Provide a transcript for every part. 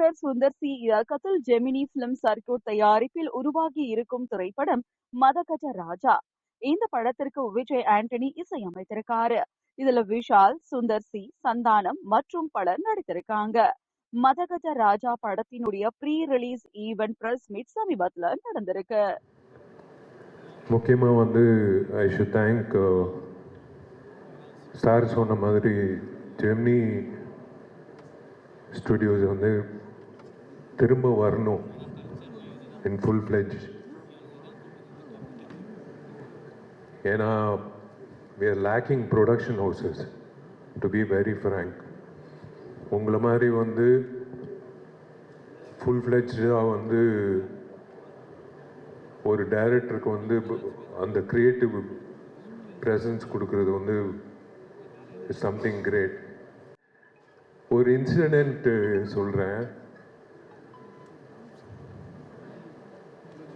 இயக்குனர் சுந்தர் சி இயக்கத்தில் Gemini film circuit தயாரிப்பில் உருவாகி இருக்கும் திரைப்படம் மதகஜ ராஜா. இந்த படத்திற்கு விஜய் ஆண்டனி இசையமைத்திருக்காரு. இதுல விஷால் சுந்தர் சி சந்தானம் மற்றும் பலர் நடித்திருக்காங்க. மதகஜ ராஜா படத்தினுடைய pre release event press meet சமீபத்துல நடந்திருக்கு. முக்கியமாக வந்து ஐ ஷுட் தேங்க் சார் சொன்ன மாதிரி ஜெமினி ஸ்டுடியோஸ் வந்து திரும்ப வரணும் இன் ஃபுல் ஃப்ளெஜ் ஏன்னா we are lacking production houses to be very frank. உங்களை மாதிரி வந்து ஃபுல் ஃப்ளெஜாக வந்து ஒரு டைரக்டருக்கு வந்து அந்த கிரியேட்டிவ் ப்ரெசன்ஸ் கொடுக்கறது வந்து சம்திங் கிரேட் ஒரு இன்சிடெண்ட் சொல்கிறேன்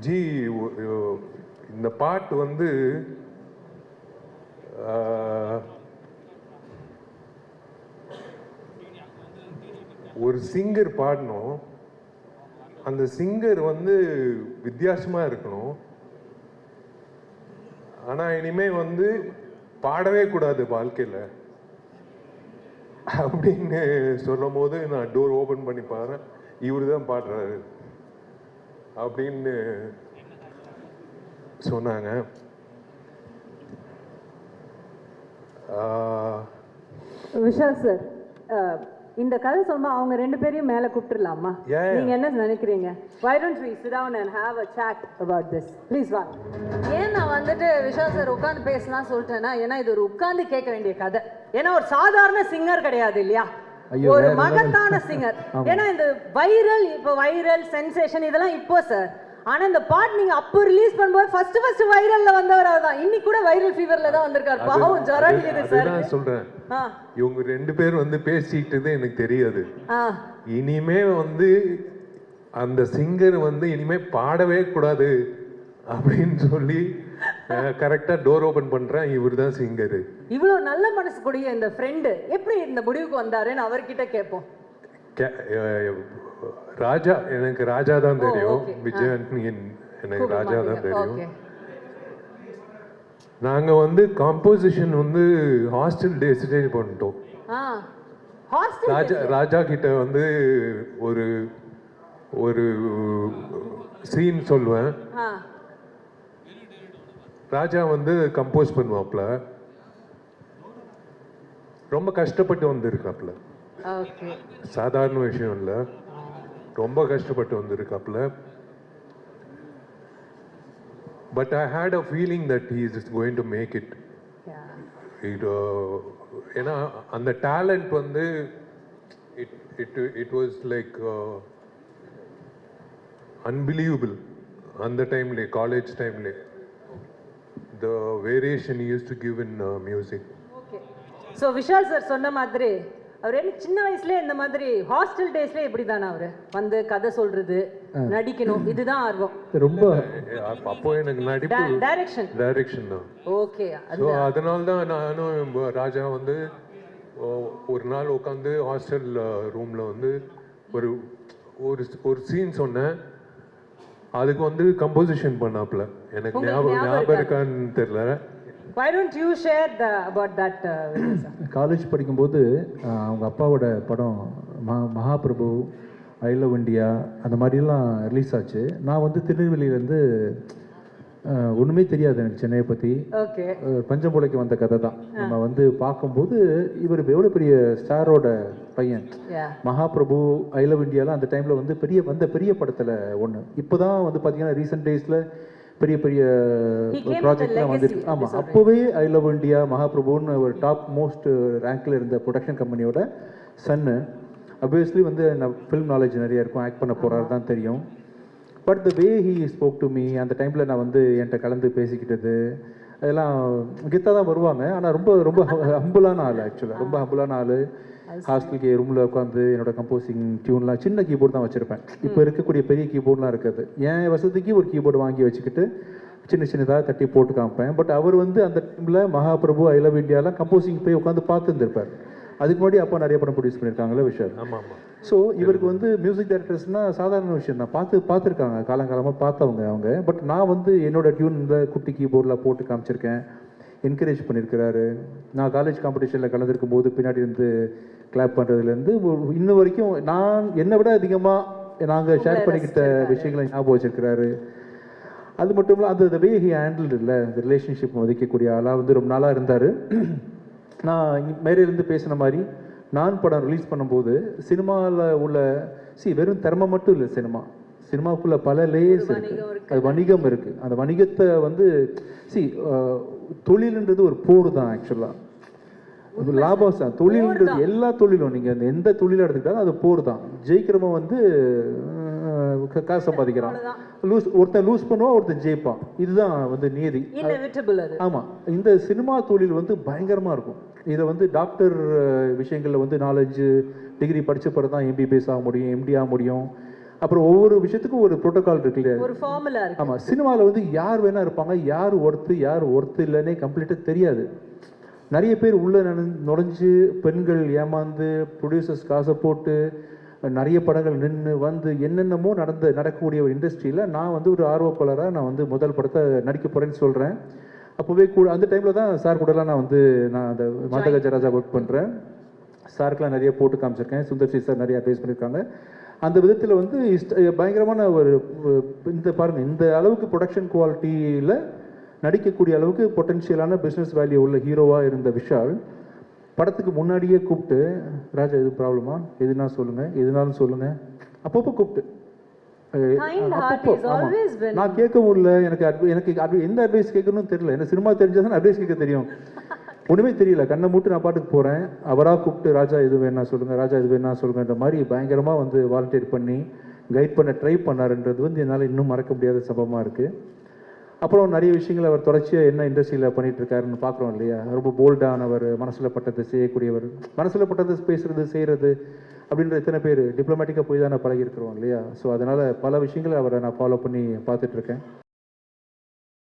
ஜி இந்த பாட்டு வந்து ஒரு சிங்கர் பாடணும். அந்த சிங்கர் வந்து வித்தியாசமாக இருக்கணும். ஆனால் இனிமே வந்து பாடவே கூடாது வாழ்க்கையில். அப்படின்னு சொல்லும் போது நான் டோர் ஓப்பன் பண்ணி பாடுறேன். இவர் தான் பாடுறாரு. அப்படின்னு சொன்னாங்க. விஷால் சார் இந்த கதை சொன்னா அவங்க ரெண்டு பேரையும் மேல கூப்பிட்டுலாமா. நீங்க என்ன நினைக்கிறீங்க? Why don't we sit down and have a chat about this? Please வா. ஏன் நான் வந்துட்டு விஷால் சார் உட்கார்ந்து பேசலாம் சொல்லிட்டேன்னா ஏன்னா இது ஒரு உட்கார்ந்து கேட்க வேண்டிய கதை. ஏன்னா ஒரு சாதாரண சிங்கர் கிடையாது இல்லையா? ஒரு. மகத்தான சிங்கர். ஏன்னா இந்த வைரல் இப்போ வைரல் சென்சேஷன் இதெல்லாம் இப்போ சார் ஆனா இந்த பாட்டு நீங்க அப்போ ரிலீஸ் பண்ணும்போது ஃபர்ஸ்ட் ஃபர்ஸ்ட் வைரல்ல வந்தவர் அவர்தான். இன்னைக்கு கூட வைரல் ஃபீவர்ல தான் வந்திருக்காரு. பாவம் ஜுரம் அடிக்குது சார் அதுதான் சொல்றேன். இவங்க ரெண்டு பேர் வந்து பேசிக்கிட்டது எனக்கு தெரியாது. இனிமே வந்து அந்த சிங்கர் வந்து இனிமே பாடவே கூடாது அப்படின்னு சொல்லி கரெக்டா டோர் ஓபன் பண்றேன் இவர் தான் சிங்கரு இவ்வளவு நல்ல மனசு கூடிய இந்த ஃப்ரெண்டு எப்படி இந்த முடிவுக்கு வந்தாருன்னு அவர்கிட்ட கேட்போம் ராஜா எனக்கு ராஜா தான் தெரியும் okay. விஜய் ஆ. ஆண்டனி எனக்கு ராஜா தான். தெரியும் Okay. நாங்க வந்து காம்போசிஷன் வந்து ஹாஸ்டல் டேஸ்டே பண்ணிட்டோம் ராஜா ராஜா கிட்ட வந்து ஒரு ஒரு சீன் சொல்லுவேன் ராஜா வந்து கம்போஸ் பண்ணுவாப்ல ரொம்ப கஷ்டப்பட்டு வந்திருக்காப்ல சாதாரண விஷயம் இல்லை. ரொம்ப கஷ்டப்பட்டு வந்திருக்காப்ல but I had a feeling that he is going to make it இது ஏன்னா அந்த டேலண்ட் வந்து it it it was like unbelievable அந்த டைம்லே college டைம்லே the variation use to give in music okay so Vishal sir சொன்ன மாதிரி அவர் என்ன சின்ன வயசுல இந்த மாதிரி ஹாஸ்டல் டேஸ்ல இப்படி தானே அவரு? வந்து கதை சொல்றது நடிக்கணும் இதுதான் ஆர்வம். ரொம்ப அப்போ எனக்கு நடிப்பு டைரக்ஷன். டைரக்ஷன் தான். ஓகே ஸோ அதனால தான் நானும் ராஜா வந்து ஒரு நாள் உட்காந்து ஹாஸ்டல் ரூமில் வந்து ஒரு ஒரு ஒரு சீன் சொன்னேன். அதுக்கு வந்து கம்போசிஷன் பண்ணாப்ல எனக்கு ஞாபகம் ஞாபகம் ஞாபகம் இருக்கா? இருக்கான்னு தெரியல why don't you share the about that uh? College படிக்கும்போது ஆஹ், அவங்க அப்பாவோட படம் மகா மகாபிரபு ஐ லவ் இண்டியா அந்த மாதிரிலாம் ரிலீஸ் ஆச்சு நான் வந்து திருநெல்வேலியிலேருந்து ஒன்றுமே தெரியாது எனக்கு சென்னையை பற்றி okay பஞ்சம்புலைக்கு வந்த கதை தான். நம்ம வந்து பார்க்கும்போது இவர் எவ்வளோ பெரிய ஸ்டாரோட பையன்? மகாபிரபு ஐ லவ் இந்தியாலாம் அந்த டைமில் வந்து பெரிய வந்த பெரிய படத்தில் ஒன்று இப்போ தான் வந்து பார்த்தீங்கன்னா ரீசெண்ட் டேஸில் பெரிய பெரிய ப்ராஜெக்ட்லாம் அப்படி ஆமாம். அப்போவே ஐ லவ் இந்தியா மகாபிரபுன்னு ஒரு டாப் மோஸ்ட் ரேங்க்ல இருந்த ப்ரொடக்ஷன் கம்பெனியோட சன்னு அப்வியஸ்லி வந்து நான் ஃபில்ம் நாலேஜ் நிறைய இருக்கும் ஆக்ட் பண்ண போகிறாரு தான் தெரியும். But the way he spoke to me அந்த டைமில் நான் வந்து என்கிட்ட கலந்து பேசிக்கிட்டது அதெல்லாம் கெத்தாக தான் வருவாங்க. ஆனால் ரொம்ப ரொம்ப ஹம்புளான ஆள் ஆக்சுவலாக ரொம்ப ஹம்புளான ஆள். ஹாஸ்டலுக்கு ரூமில் உட்காந்து என்னோட கம்போசிங் டியூன்லாம் சின்ன கீபோர்டு தான் வச்சுருப்பேன். இப்போ இருக்கக்கூடிய பெரிய கீபோர்ட்லாம் இருக்காது. என் வசதிக்கு ஒரு கீபோர்டு வாங்கி வச்சுக்கிட்டு சின்ன சின்னதாக தட்டி போட்டு காமிப்பேன். பட் அவர் வந்து அந்த டைமில் மகாபிரபு ஐ லவ் இந்தியாலாம் கம்போசிங் போய் உட்காந்து பார்த்துருந்துருப்பார். அதுக்கு முன்னாடி அப்பா நிறைய படம் ப்ரொடியூஸ் பண்ணியிருக்காங்களே விஷால் ஆமாம். ஆமாம் ஸோ இவருக்கு வந்து மியூசிக் டைரக்டர்ஸ்னால் சாதாரண விஷயம் தான். பார்த்து பார்த்துருக்காங்க. காலங்காலமாக பார்த்தவங்க அவங்க. பட் நான் வந்து என்னோட டியூனில் குட்டி கீபோர்டில் போட்டு காமிச்சிருக்கேன். என்கரேஜ் பண்ணியிருக்கிறாரு. நான் காலேஜ் காம்படிஷனில் கலந்துருக்கும் போது பின்னாடி இருந்து கிளாப் பண்ணுறதுலேருந்து இன்ன வரைக்கும் நான் என்னை விட அதிகமாக நாங்கள் ஷேர் பண்ணிக்கிட்ட விஷயங்களை ஞாபகம் வச்சிருக்கிறாரு. அது மட்டும் இல்லை அந்த வே ஹி ஹேண்டில் இல்லை இந்த ரிலேஷன்ஷிப் மதிக்கக்கூடிய ஆளாக வந்து ரொம்ப நாளாக இருந்தார். நான் மேடையிலேருந்து பேசின மாதிரி நான் படம் ரிலீஸ் பண்ணும்போது சினிமாவில் உள்ள சி வெறும் திறமை மட்டும் இல்லை சினிமா. சினிமாவுக்குள்ள பல லேயர்ஸ் இருக்கு. அது வணிகம் இருக்கு. அந்த வணிகத்தை வந்து சி தொழில்ன்றது ஒரு போர் தான் ஆக்சுவலாக லாபம் தான் தொழில்ன்றது எல்லா தொழிலும் நீங்கள் அந்த எந்த தொழிலை எடுத்துக்கிட்டாலும் அது போர் தான். ஜெயிக்கிறவன் வந்து காசு சம்பாதிக்கிறான். லூஸ் ஒருத்தன் லூஸ் பண்ணுவான் ஒருத்தன் ஜெயிப்பான். இதுதான் வந்து நீதி. ஆமாம் இந்த சினிமா தொழில் வந்து பயங்கரமாக இருக்கும். இதை வந்து டாக்டர் விஷயங்களில் வந்து நாலேஜ் டிகிரி படிச்ச பிறகு தான் எம்பிபிஎஸ் ஆக முடியும் எம்டி ஆக முடியும். அப்புறம் ஒவ்வொரு விஷயத்துக்கும் ஒரு ப்ரோட்டோகால் இருக்கு இல்லையா? ஆமாம் சினிமாவில் வந்து யார் வேணா இருப்பாங்க யார் ஒர்த்து யார் ஒர்த்து இல்லைன்னே கம்ப்ளீட்டாக தெரியாது. நிறைய பேர் உள்ள நுழைஞ்சு பெண்கள் ஏமாந்து ப்ரொடியூசர்ஸ் காசை போட்டு நிறைய படங்கள் நின்று வந்து என்னென்னமோ நடந்த நடக்கக்கூடிய ஒரு இண்டஸ்ட்ரியில் நான் வந்து ஒரு ஆர்வப்பாளராக நான் வந்து முதல் படத்தை நடிக்க போகிறேன்னு சொல்கிறேன் அப்போவே கூட அந்த டைமில் தான் சார் கூடலாம் நான் வந்து நான் அந்த மாதகஜராஜா ஒர்க் பண்ணுறேன் சாருக்கெலாம் நிறைய போட்டு காமிச்சிருக்கேன். சுந்தர் சி சார் நிறைய அட்வைஸ் பண்ணியிருக்காங்க அந்த விதத்தில் வந்து இஷ்ட- பயங்கரமான ஒரு இந்த பாருங்க இந்த அளவுக்கு ப்ரொடக்ஷன் குவாலிட்டியில் நடிக்கக்கூடிய அளவுக்கு பொட்டன்ஷியலான பிஸ்னஸ் வேல்யூ உள்ள ஹீரோவாக இருந்த விஷால் படத்துக்கு முன்னாடியே கூப்பிட்டு ராஜா எது ப்ராப்ளமா எதுனா சொல்லுங்க எதுனாலும் சொல்லுங்க. அப்பப்போ கூப்பிட்டு. நான் கேட்க முடியல எனக்கு எனக்கு எந்த அட்வைஸ் கேட்கணும்னு தெரியல. எனக்கு சினிமா தெரிஞ்சதான் அட்வைஸ் கேட்க தெரியும். ஒண்ணுமே தெரியல. கண்ணை மூட்டு நான் பாட்டுக்கு போறேன். அவரா கூப்பிட்டு ராஜா இது வேணா சொல்லுங்க ராஜா இது வேணா சொல்லுங்கன்ற மாதிரி பயங்கரமா வந்து வாலண்டியர் பண்ணி கைட் பண்ண ட்ரை பண்ணாருன்றது வந்து என்னால் இன்னும் மறக்க முடியாத சம்பவமா இருக்கு. அப்புறம் நிறைய விஷயங்கள் அவர் தொடர்ச்சியாக என்ன இண்டஸ்ட்ரியில் பண்ணிட்டு இருக்காருன்னு பார்க்குறோம் இல்லையா? ரொம்ப போல்டானவர் மனசில் பட்டது செய்யக்கூடியவர். மனசில் பட்டது பேசுறது செய்கிறது அப்படின்ற எத்தனை பேர் டிப்ளமேட்டிக்காக போய் தானே நான் இருக்கிறோம் இல்லையா? ஸோ அதனால் பல விஷயங்களை அவரை நான் ஃபாலோ பண்ணி பார்த்துட்ருக்கேன்